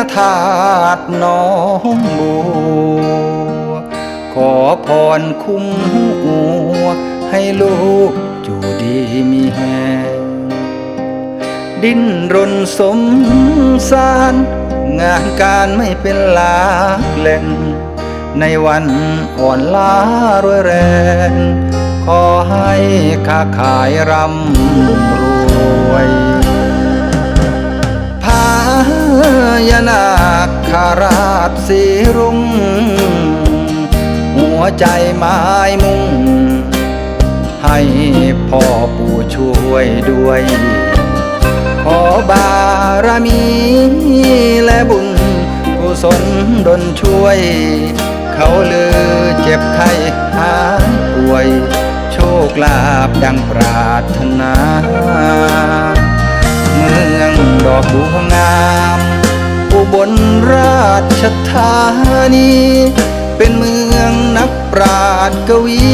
ระธาตุน้องบัวขอพรคุ้มหัวให้ลูกอยู่ดีมีแหงดิ้นรนสมสาร งานการไม่เป็นลักแหล่งในวันอ่อนล้ารวยแรง ขอให้ค้าขายร่ำรวย นาคาราชสีรุ่ง หัวใจไม้มุ่ง ให้พ่อปู่ช่วยด้วย ขอบารมีและบุญกุศลดลช่วย เขาลือเจ็บไข้หายป่วย โชคลาภดังปรารถนา เมืองดอกบัวงาม ลราชธานี เป็นเมืองนักปราชญ์กวี